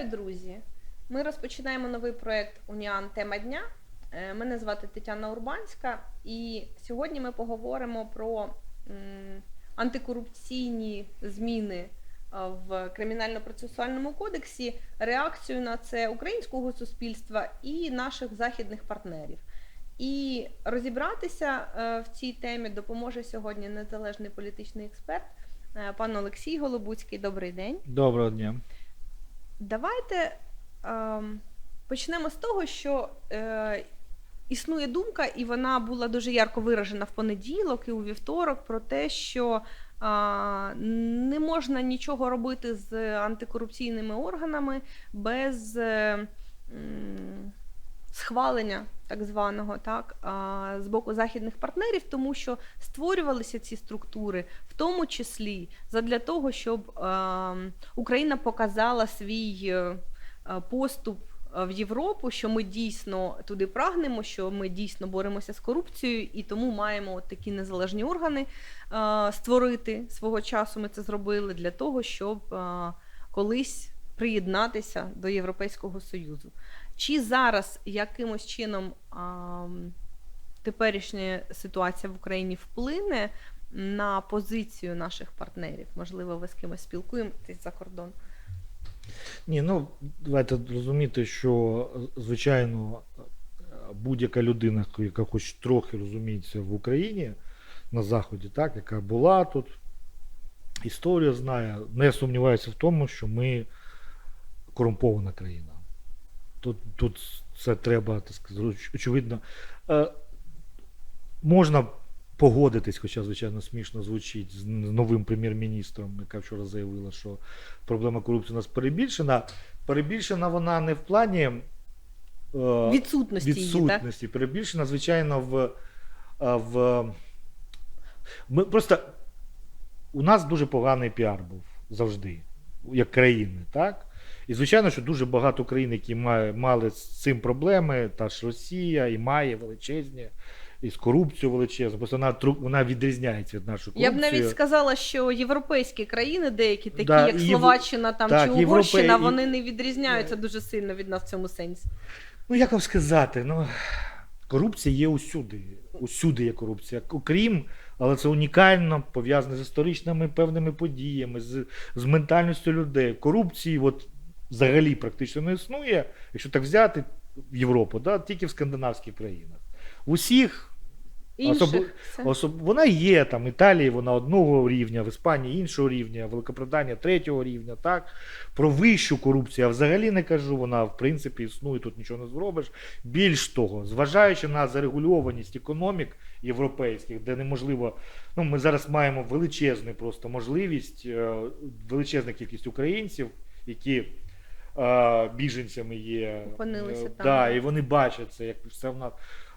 Вітаю, друзі! Ми розпочинаємо новий проект Уніан Тема дня. Е, Мене звати Тетяна Урбанська, і сьогодні ми поговоримо про антикорупційні зміни е, в кримінально-процесуальному кодексі, реакцію на це українського суспільства і наших західних партнерів. І розібратися е, в цій темі допоможе сьогодні незалежний політичний експерт, пан Олексій Голобуцький. Добрий день. Доброго дня. Давайте ем, почнемо з того, що е, існує думка, і вона була дуже ярко виражена в понеділок і у вівторок, про те, що е, не можна нічого робити з антикорупційними органами без е, схвалення так званого так, з боку західних партнерів, тому що створювалися ці структури, в тому числі задля того, щоб Україна показала свій е, е, поступ е, в Європу, що ми дійсно туди прагнемо, що ми дійсно боремося з корупцією, і тому маємо от такі незалежні органи е, створити свого часу. Ми це зробили для того, щоб е, колись приєднатися до Європейського Союзу. Чи зараз якимось чином а, теперішня ситуація в Україні вплине на позицію наших партнерів? Можливо, ви з кимось спілкуєтесь за кордон? Ні, ну давайте розуміти, що звичайно будь-яка людина, яка хоч трохи розуміється в Україні на Заході, так, яка була тут, історія знає, не сумнівається в тому, що ми корумпована країна. Тут, тут це треба, так сказати, очевидно. Е, можна погодитись, хоча, звичайно, смішно звучить з новим прем'єр-міністром, яка вчора заявила, що проблема корупції у нас перебільшена. Перебільшена вона не в плані е, Відсутності, її, так? Перебільшена, звичайно, в, е, в. Ми просто у нас дуже поганий піар був завжди, як країни, так? І звичайно, що дуже багато країн, які мали з цим проблеми, та ж Росія і має величезні, і з корупцією величезну. Просто вона, вона відрізняється від нашої Я б навіть сказала, що європейські країни, деякі такі, Да, як Словаччина там так, чи Угорщина, Європе- і- вони не відрізняються дуже сильно від нас в цьому сенсі. Ну, як вам сказати, ну, корупція є усюди. Усюди є корупція. Окрім, але це унікально пов'язане з історичними певними подіями, з, з ментальністю людей. Корупції от, взагалі практично не існує, якщо так взяти в Європу, да, тільки в скандинавських країнах. В усіх Особ- Особ... Вона є там, в Італії вона одного рівня, в Іспанії іншого рівня, в Великобританії третього рівня. Так? Про вищу корупцію я взагалі не кажу, вона в принципі існує, тут нічого не зробиш. Більш того, зважаючи на зарегульованість економік європейських, де неможливо, ну ми зараз маємо величезну просто можливість, е, величезна кількість українців, які е, біженцями є. Опинилися Е, там, Да, і вони бачать це, як це в нас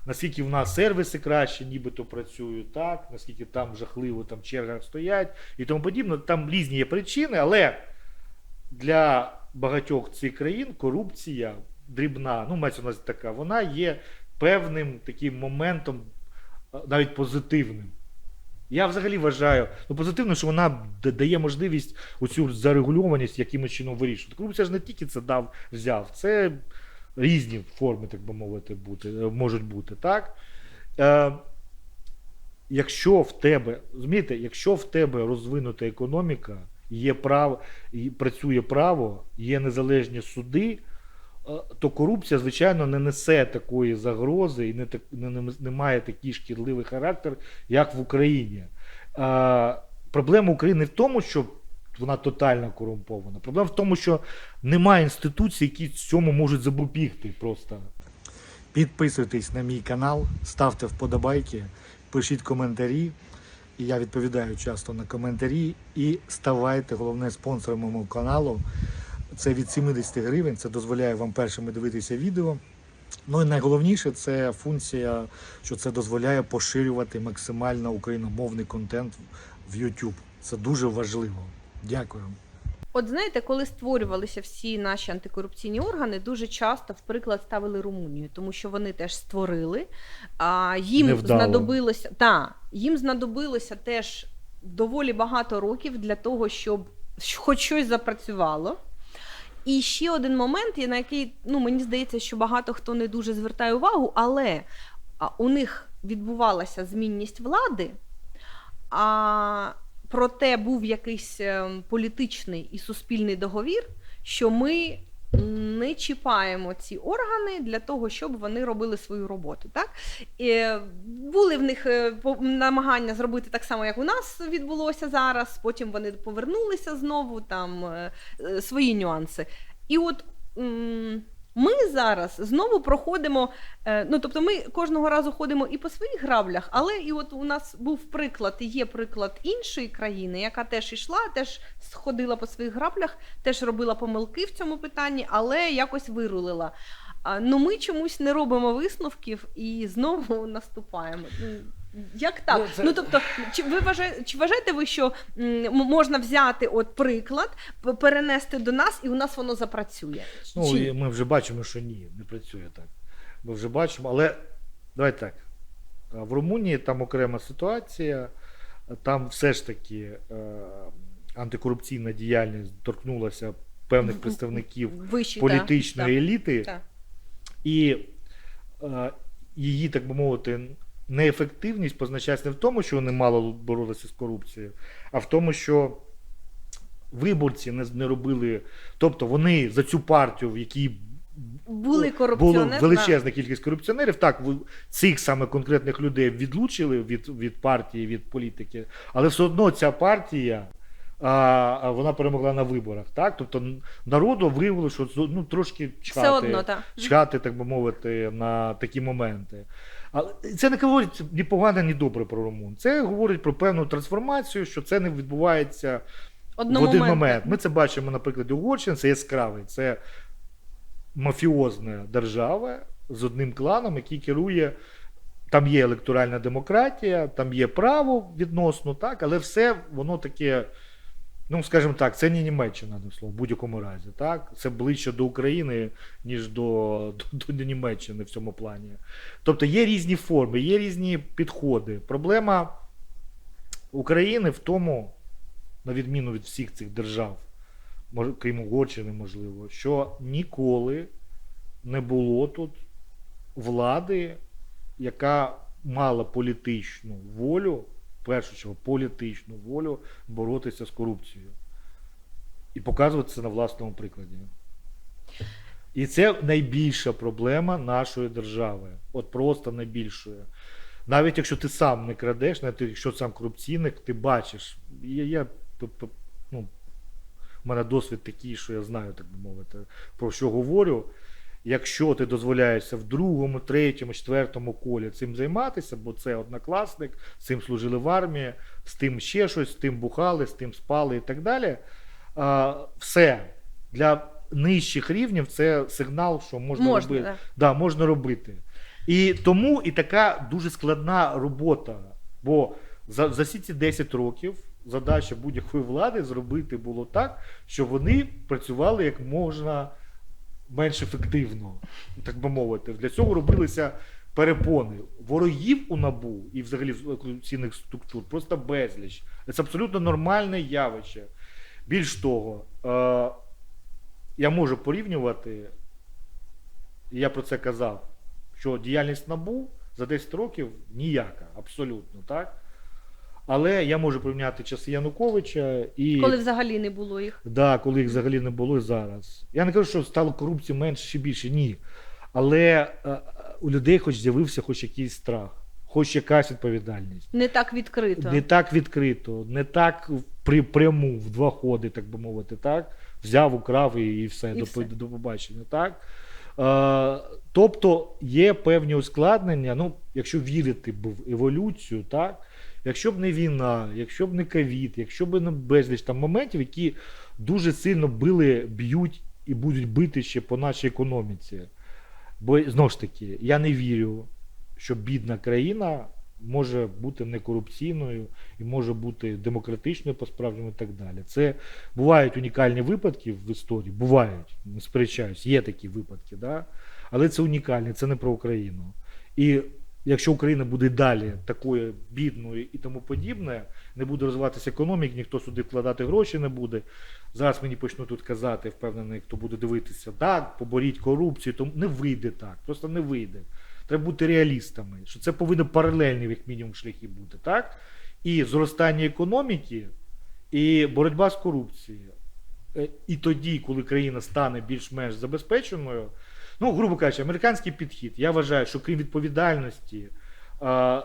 наскільки в нас сервіси краще, нібито працюють так, наскільки там жахливо там черга стоять і тому подібне. Там різні є причини, але для багатьох цих країн корупція дрібна, ну мається на увазі така, вона є певним таким моментом, е, навіть позитивним. Я взагалі вважаю ну, позитивно, що вона дає можливість оцю зарегульованість якимось чином вирішувати. Корупція ж не тільки це дав, взяв, це різні форми, так би мовити, бути, е, можуть бути. Так? Е, якщо в тебе, розумієте, якщо в тебе розвинута економіка, є право, працює право, є незалежні суди, то корупція, звичайно, не несе такої загрози і не, так, не, не, не має такий шкідливий характер, як в Україні. Е, проблема України в тому, що вона тотально корумпована. Проблема в тому, що немає інституцій, які цьому можуть запобігти просто. Підписуйтесь на мій канал, ставте вподобайки, пишіть коментарі. І я відповідаю часто на коментарі. І ставайте головне спонсором мого каналу. Це від 70 гривень. Це дозволяє вам першими дивитися відео. Ну і найголовніше це функція, що це дозволяє поширювати максимально україномовний контент в YouTube. Це дуже важливо. Дякую. От знаєте, коли створювалися всі наші антикорупційні органи, дуже часто в приклад ставили Румунію, тому що вони теж створили. А їм Невдало. знадобилося та їм знадобилося теж доволі багато років для того, щоб хоч щось запрацювало. І ще один момент, на який ну мені здається, що багато хто не дуже звертає увагу, але у них відбувалася змінність влади, а проте був якийсь ем, політичний і суспільний договір, що ми не чіпаємо ці органи для того, щоб вони робили свою роботу. Так? І були в них е, намагання зробити так само, як у нас відбулося зараз. Потім вони повернулися знову, там е, е, свої нюанси. І от ми зараз знову проходимо. е, Ну, тобто, ми кожного разу ходимо і по своїх граблях, але і от у нас був приклад, і є приклад іншої країни, яка теж йшла, теж сходила по своїх граблях, теж робила помилки в цьому питанні, але якось вирулила. Ну, ми чомусь не робимо висновків і знову наступаємо. Як так? Ну, Ну, тобто, чи ви вважаєте, чи вважаєте ви, що м, можна взяти от приклад, перенести до нас, і у нас воно запрацює? Ну, Чи- і ми вже бачимо, що ні, не працює так. Ми вже бачимо, але давайте так. В Румунії там окрема ситуація, там все ж таки е, антикорупційна діяльність торкнулася певних представників Вищі, політичної так, еліти, так. і е, її, так би мовити, неефективність позначається не в тому, що вони мало боролися з корупцією, а в тому, що виборці не, не робили. Тобто вони за цю партію, в якій Були було корупціонери. величезна кількість корупціонерів, так, цих саме конкретних людей відлучили від, від партії, від політики, але все одно ця партія. А, а вона перемогла на виборах, так? Тобто народу виявило, що ну, трошки чхати, Все одно, так. чхати, так би мовити, на такі моменти. Але це не говорить ні погано, ні добре про румун. Це говорить про певну трансформацію, що це не відбувається в один Одномоментно. момент. Ми це бачимо на прикладі Угорщини, це яскравий. Це мафіозна держава з одним кланом, який керує. Там є електоральна демократія, там є право відносно, так, але все воно таке, ну скажімо так, це не Німеччина, одним словом, в будь-якому разі. Так? Це ближче до України, ніж до, до, до Німеччини в цьому плані. Тобто є різні форми, є різні підходи. Проблема України в тому, на відміну від всіх цих держав, крім Угорщини, можливо, що ніколи не було тут влади, яка мала політичну волю, першу чергу політичну волю боротися з корупцією. І показувати це на власному прикладі. І це найбільша проблема нашої держави. От просто найбільшою. Навіть якщо ти сам не крадеш, навіть якщо сам корупційник, ти бачиш. Я, я ну, у мене досвід такий, що я знаю, так би мовити, про що говорю. Якщо ти дозволяєшся в другому, третьому, четвертому колі цим займатися, бо це однокласник, з цим служили в армії, з тим ще щось, з тим бухали, з тим спали і так далі. Все для нижчих рівнів це сигнал, що можна, Можна, робити. так. Да, можна робити. І тому і така дуже складна робота. Бо за, за всі ці 10 років задача будь-якої влади зробити було так, щоб вони працювали як можна менш ефективно, так би мовити. Для цього робилися перепони. Ворогів у набу і взагалі в корупційних структур просто безліч. Це абсолютно нормальне явище. Більш того, е, я можу порівнювати, і я про це казав, що діяльність НАБУ за 10 років ніяка, абсолютно, так? Але я можу порівняти часи Януковича і Коли взагалі не було їх. да, коли їх взагалі не було і зараз. Я не кажу, що стало корупції менше чи більше, ні. Але е, у людей хоч з'явився хоч якийсь страх, хоч якась відповідальність. Не так відкрито. Не так відкрито, не так при пряму в два ходи, так би мовити, так? Взяв, украв і, і все, І до, все. до побачення. Так? Е, тобто є певні ускладнення, ну, якщо вірити в еволюцію, так? Якщо б не війна, якщо б не ковід, якщо б не безліч там моментів, які дуже сильно били, б'ють і будуть бити ще по нашій економіці. Бо знову ж таки, я не вірю, що бідна країна може бути некорупційною і може бути демократичною по-справжньому і так далі. Це бувають унікальні випадки в історії, бувають, не сперечаюсь, є такі випадки, да? але це унікальні, це не про Україну. І якщо Україна буде далі такою бідною і тому подібне, не буде розвиватися економік, ніхто сюди вкладати гроші не буде. Зараз мені почнуть тут казати, впевнений, хто буде дивитися, так, поборіть корупцію, то не вийде так, просто не вийде. Треба бути реалістами, що це повинно паралельні як мінімум шляхи бути, так? І зростання економіки, і боротьба з корупцією. Е, І тоді, коли країна стане більш-менш забезпеченою, ну, грубо кажучи, американський підхід, я вважаю, що крім відповідальності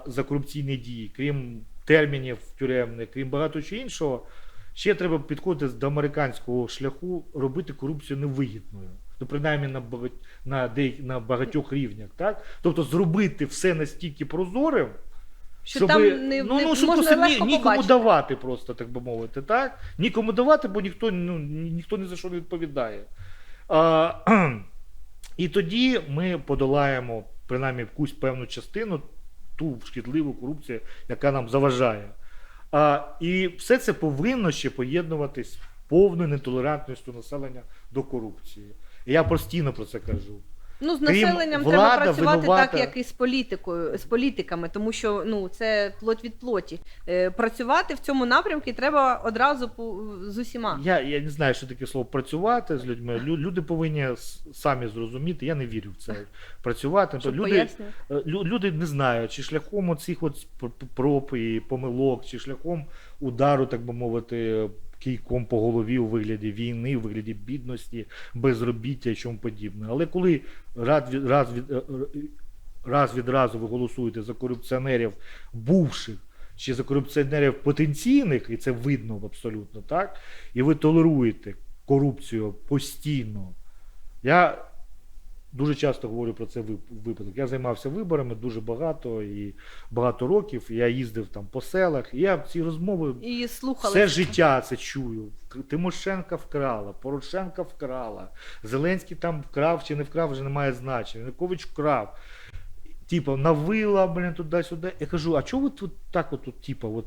за корупційні дії, крім термінів тюремних, крім багато чого іншого, ще треба підходити до американського шляху робити корупцію невигідною. Ну, принаймні на, багать, на, деяк- на багатьох рівнях. Так? Тобто зробити все настільки прозорим, Що щоб, там не, ну, не ну, щоб можна просто ні, нікому побачити. давати, просто так би мовити, так? Нікому давати, бо ніхто, ну, ні- ніхто ні за що не відповідає. А, і тоді ми подолаємо принаймні якусь певну частину, ту шкідливу корупцію, яка нам заважає. А, і все це повинно ще поєднуватись повною нетолерантністю населення до корупції. Я постійно про це кажу. Ну, з Крім населенням влада, треба працювати винувата. так, як і з політикою, з політиками, тому що ну це плоть від плоті. Е, працювати в цьому напрямку треба одразу по, з усіма. Я, я не знаю, що таке слово працювати з людьми. Лю- Люди повинні с- самі зрозуміти. Я не вірю в це. Працювати. Щоб люди, пояснювати. Е, лю- люди не знають, чи шляхом оцих от пр- пр- проб і помилок, чи шляхом удару, так би мовити, кійком по голові у вигляді війни, у вигляді бідності, безробіття і чому подібне. Але коли раз від, раз від, е, е, раз від разу ви голосуєте за корупціонерів бувших, чи за корупціонерів потенційних, і це видно абсолютно так, і ви толеруєте корупцію постійно. Я дуже часто говорю про це випадок. Я займався виборами дуже багато і багато років. Я їздив там по селах. І я ці розмови І слухали все життя це чую. Тимошенка вкрала, Порошенка вкрала, Зеленський там вкрав чи не вкрав, вже не має значення. Янукович вкрав. Типа, навила, блін, туди-сюди. Я кажу, а чого ви тут так от, от, типа, от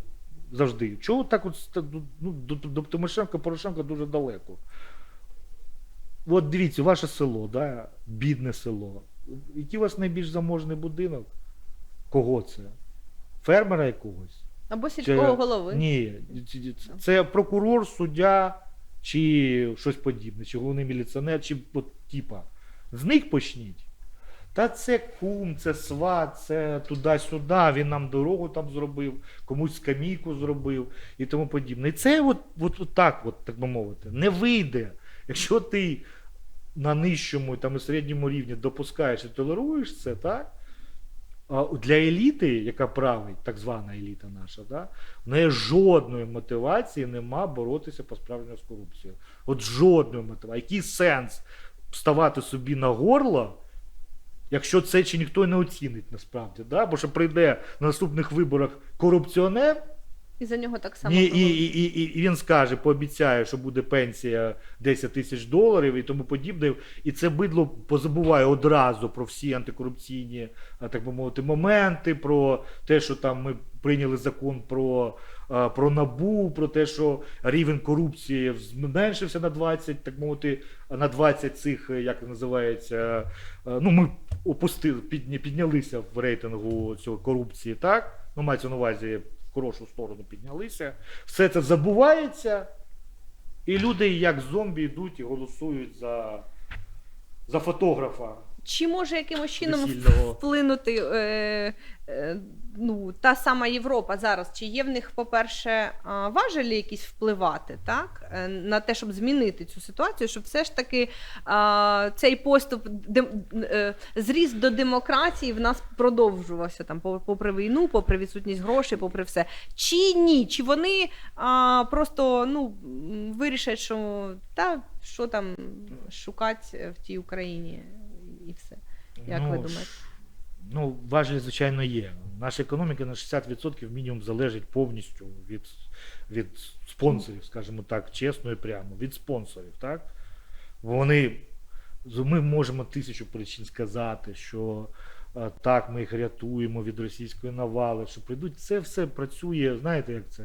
завжди? Чого так от ну, до, до, до Тимошенка, Порошенка дуже далеко? От дивіться, ваше село, да? бідне село. Який у вас найбільш заможний будинок? Кого це? Фермера якогось? або сільського голови. Ні, це прокурор, суддя чи щось подібне, чи головний міліціонер, чи от, типа. З них почніть. Та це кум, це сват, це туди-сюди, він нам дорогу там зробив, комусь скамійку зробив і тому подібне. І це от, от, от так, от, так би мовити, не вийде. Якщо ти на нижчому там, і середньому рівні допускаєш і толеруєш це, так? Для еліти, яка править, так звана еліта наша, да, в неї жодної мотивації нема боротися по справжньому з корупцією. От жодної мотивації. Який сенс вставати собі на горло, якщо це чи ніхто не оцінить насправді? Да? Бо що прийде на наступних виборах корупціонер, І за нього так само. ні, і, і, і, і він скаже, пообіцяє, що буде пенсія 10 тисяч доларів і тому подібне. І це бидло позабуває одразу про всі антикорупційні, так би мовити, моменти, про те, що там ми прийняли закон про, а, про набу, про те, що рівень корупції зменшився на 20, так мовити, на 20 цих, е, як називається, е, ну ми опустили, підня- піднялися в рейтингу цього корупції, так? Ну, мається на увазі хорошу сторону піднялися. Все це забувається, і люди, як зомбі, йдуть і голосують за, за фотографа. Чи може якимось чином вплинути е, е, ну, та сама Європа зараз? Чи є в них, по-перше, важелі якісь впливати так, е, на те, щоб змінити цю ситуацію, щоб все ж таки а, цей поступ дем, е, зріст до демократії в нас продовжувався там, по- попри війну, попри відсутність грошей, попри все. Чи ні? Чи вони а, просто ну, вирішать, що та що там шукати в тій Україні і все? Як ви Ну, думаєте? Ну, важелі, звичайно, є. Наша економіка на 60% мінімум залежить повністю від, від спонсорів, скажімо так, чесно і прямо, від спонсорів. Так? Вони, ми можемо тисячу причин сказати, що е, так, ми їх рятуємо від російської навали, що прийдуть. Це все працює, знаєте, як це?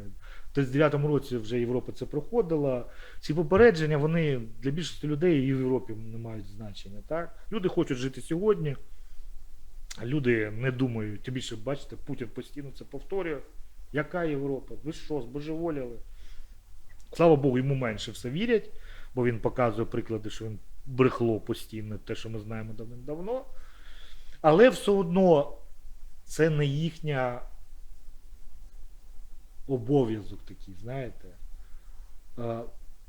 В 39-му році вже Європа це проходила. Ці попередження, вони для більшості людей і в Європі не мають значення. Так? Люди хочуть жити сьогодні. Люди не думають, тим більше, бачите, Путін постійно це повторює. Яка Європа? Ви що, збожеволіли? Слава Богу, йому менше все вірять, бо він показує приклади, що він брехло постійно, те, що ми знаємо давним-давно. Але все одно це не їхня обов'язок такий, знаєте. Е,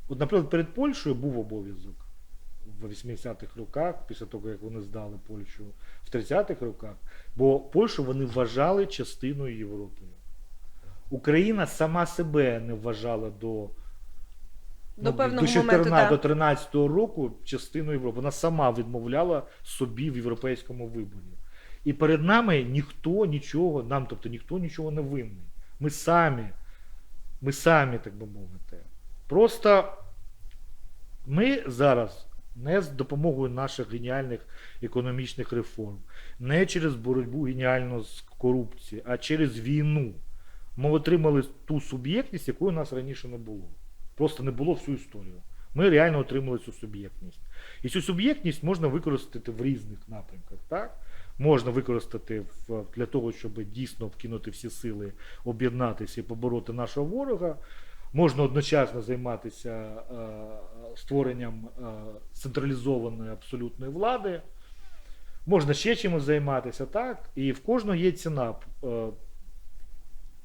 От, наприклад, перед Польщею був обов'язок в 80-х роках, після того, як вони здали Польщу в 30-х роках, бо Польщу вони вважали частиною Європи. Україна сама себе не вважала до, До ну, певного до, моменту, да. до 13-го року частиною Європи. Вона сама відмовляла собі в європейському виборі. І перед нами ніхто нічого, нам, тобто ніхто нічого не винний. Ми самі, ми самі, так би мовити. Просто ми зараз не з допомогою наших геніальних економічних реформ, не через боротьбу геніальну з корупцією, а через війну. Ми отримали ту суб'єктність, якої у нас раніше не було. Просто не було всю історію. Ми реально отримали цю суб'єктність. І цю суб'єктність можна використати в різних напрямках. Так? Можна використати в, для того, щоб дійсно вкинути всі сили, об'єднатися і побороти нашого ворога. Можна одночасно займатися е, створенням е, централізованої абсолютної влади. Можна ще чимось займатися, так? І в кожного є ціна. Е,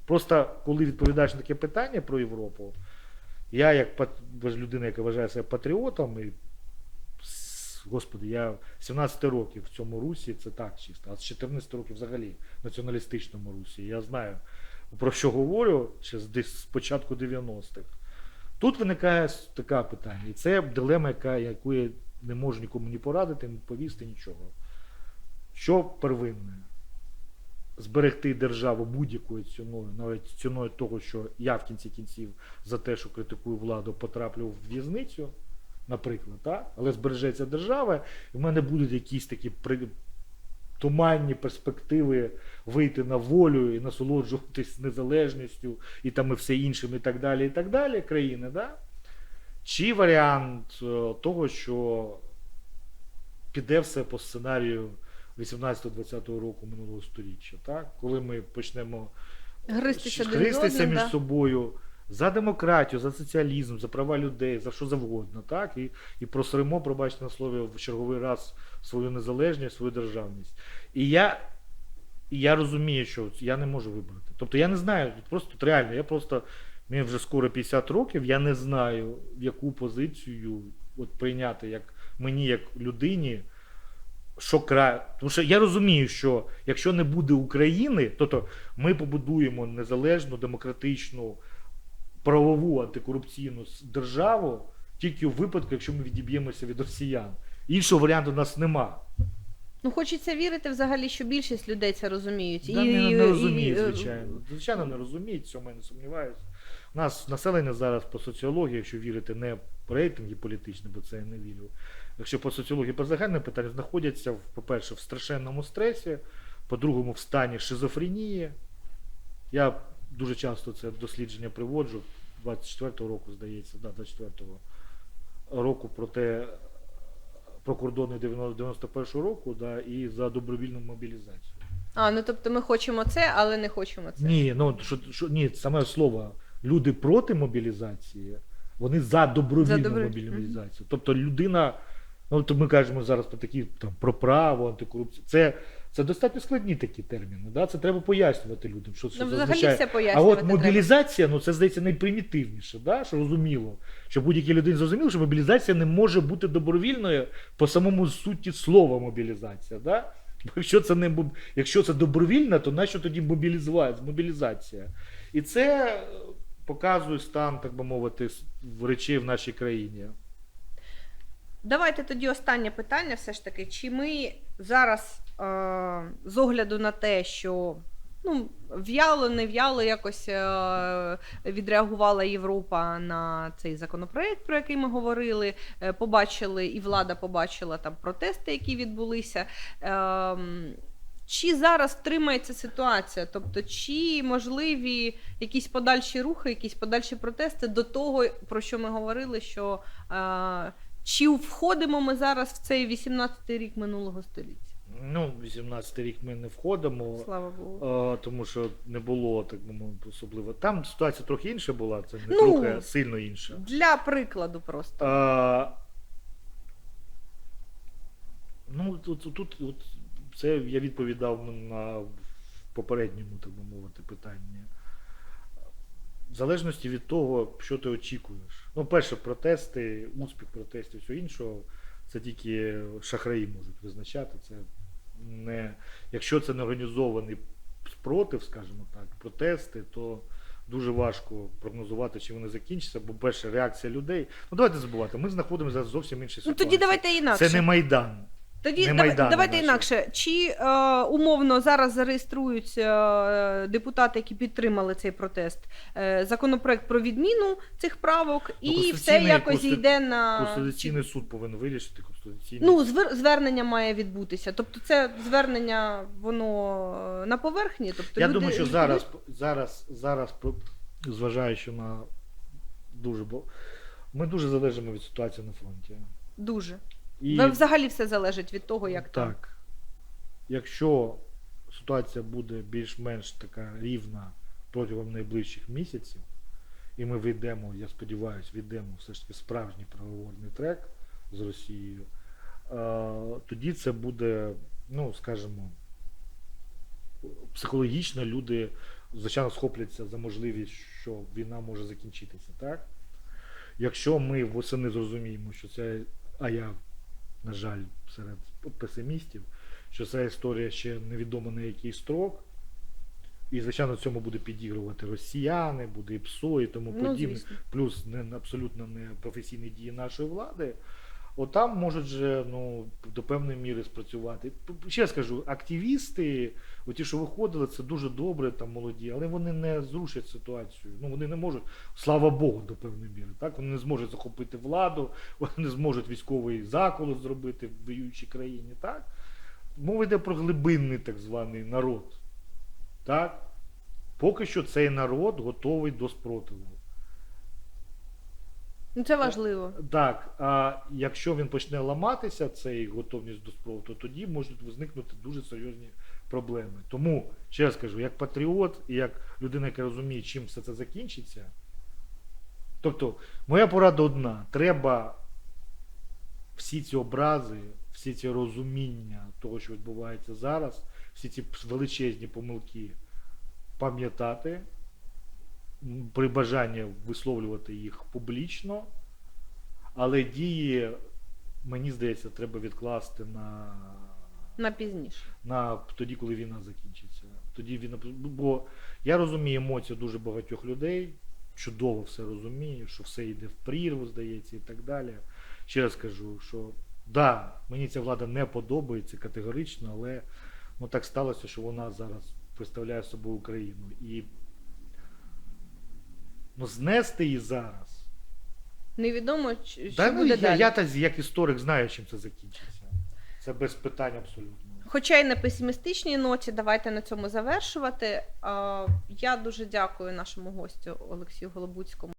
Просто коли відповідаєш на таке питання про Європу, я, як людина, яка вважає себе патріотом, і господи, я 17 років в цьому русі, це так чисто, а з 14 років взагалі в націоналістичному русі. Я знаю, про що говорю ще з початку 90-х. Тут виникає таке питання, і це дилема, яка, яку я не можу нікому ні порадити, ні повісти, нічого. Що первинне? Зберегти державу будь-якою ціною, навіть ціною того, що я в кінці кінців за те, що критикую владу, потраплю в в'язницю, наприклад, так? але збережеться держава, і в мене будуть якісь такі. Туманні перспективи вийти на волю і насолоджуватись незалежністю і там і все іншим, і так далі, і так далі країни, да? чи варіант е, того, що піде все по сценарію 18-20 року минулого століття, так? коли ми почнемо Гристися між да. собою за демократію, за соціалізм, за права людей, за що завгодно, так? І, і просримо, пробачте на слові, в черговий раз свою незалежність, свою державність. І я, я розумію, що я не можу вибрати. Тобто я не знаю, просто реально, я просто, мені вже скоро 50 років, я не знаю, в яку позицію от прийняти як мені, як людині. Що кра... Тому що я розумію, що якщо не буде України, то, то ми побудуємо незалежну, демократичну, правову антикорупційну державу тільки у випадку, якщо ми відіб'ємося від росіян. Іншого варіанту у нас нема. Ну, хочеться вірити взагалі, що більшість людей це розуміють. Да, не, не розуміють, і- звичайно. Звичайно, не розуміють, цьому я не сумніваюся. У нас населення зараз по соціології, якщо вірити не в рейтинги політичні, бо це я не вірю. Якщо по соціології по загальним питанням знаходяться, по-перше, в страшенному стресі, по-другому, в стані шизофренії. Я дуже часто це дослідження приводжу, 24-го року, здається, да, 24-го року про те, про кордони 91-го року, да, і за добровільну мобілізацію. А, ну тобто ми хочемо це, але не хочемо це. Ні, ну що, що ні, саме слово. Люди проти мобілізації, вони за добровільну За добро- мобілізацію. Тобто людина, ну то ми кажемо зараз про такі там про право, антикорупцію. Це, це достатньо складні такі терміни. Да? Це треба пояснювати людям, що це Ну, означає. все А от треба. мобілізація, ну це здається найпримітивніше, да? що розуміло. Що будь-якій людині зрозуміло, що мобілізація не може бути добровільною по самому суті слова мобілізація. Да? Бо якщо це не якщо це добровільна, то нащо тоді мобілізувати мобілізація? І це е, показує стан, так би мовити, в речей в нашій країні. Давайте тоді останнє питання, все ж таки. Чи ми зараз, е, з огляду на те, що ну, в'яло, не в'яло якось е, відреагувала Європа на цей законопроект, про який ми говорили, е, побачили, і влада побачила там протести, які відбулися. Е, чи зараз втримається ситуація? Тобто, чи можливі якісь подальші рухи, якісь подальші протести до того, про що ми говорили, що е, чи входимо ми зараз в цей 18-й рік минулого століття? Ну, 18-й рік ми не входимо. Слава Богу. А, тому що не було так би мовити особливо. Там ситуація трохи інша була, це не Ну, трохи а сильно інша. Для прикладу просто. А, ну, тут, тут от, це я відповідав на попередньому, так би мовити, питанні. В залежності від того, що ти очікуєш. Ну, перше, протести, успіх протестів, все іншого, це тільки шахраї можуть визначати. Це не, якщо це не організований спротив, скажімо так, протести, то дуже важко прогнозувати, чи вони закінчаться, бо перше реакція людей. Ну давайте забувати, ми знаходимося зараз зовсім іншій Ну ситуації. тоді давайте інакше. Це не Майдан. Тоді не Майдани давайте наші. інакше. Чи е, умовно зараз зареєструють е, депутати, які підтримали цей протест, е, законопроект про відміну цих правок, Ну, і все якось Конститу- йде на Конституційний суд повинен вирішити конституційний. ну звер- звернення має відбутися. Тобто, це звернення воно е, на поверхні. Тобто Я люди- думаю, що зараз, зараз, зараз, зважаючи на дуже бо ми дуже залежимо від ситуації на фронті. дуже І взагалі все залежить від того, як там. так, якщо ситуація буде більш-менш така рівна протягом найближчих місяців, і ми вийдемо, я сподіваюся, війдемо все ж таки справжній переговорний трек з Росією, е, тоді це буде, ну, скажімо, психологічно люди, звичайно, схопляться за можливість, що війна може закінчитися, так? Якщо ми восени зрозуміємо, що це, а я, на жаль, серед песимістів, що ця історія ще невідомо на який строк, і, звичайно, цьому буде підігрувати росіяни, буде і ПСО і тому Ну, подібне. плюс не абсолютно не професійні дії нашої влади, отам можуть же ну, до певної міри спрацювати. Ще скажу, активісти, оті, що виходили, це дуже добре, там молоді, але вони не зрушать ситуацію. Ну вони не можуть, слава Богу, до певної міри. Так вони не зможуть захопити владу, вони не зможуть військовий заколот зробити в воюючій країні. Так мова йде про глибинний так званий народ. Так? Поки що цей народ готовий до спротиву. Ну це важливо. Так, а якщо він почне ламатися, цей готовність до спротиву, то тоді можуть виникнути дуже серйозні проблеми. Тому, ще раз кажу, як патріот і як людина, яка розуміє, чим все це закінчиться. Тобто, моя порада одна: треба всі ці образи, всі ці розуміння того, що відбувається зараз, всі ці величезні помилки пам'ятати, при бажанні висловлювати їх публічно, але дії, мені здається, треба відкласти на, На пізніше. на тоді, коли війна закінчиться. Тоді війна, бо я розумію емоції дуже багатьох людей, чудово все розумію, що все йде в прірву, здається, і так далі. Ще раз кажу, що да, мені ця влада не подобається категорично, але ну, так сталося, що вона зараз представляє собою Україну. І ну, знести її зараз. Невідомо, чи- що Да, ну, буде я, далі. я та як історик знаю, чим це закінчиться. Це без питань абсолютно. Хоча й на песимістичній ноті, давайте на цьому завершувати. А, Я дуже дякую нашому гостю Олексію Голобуцькому.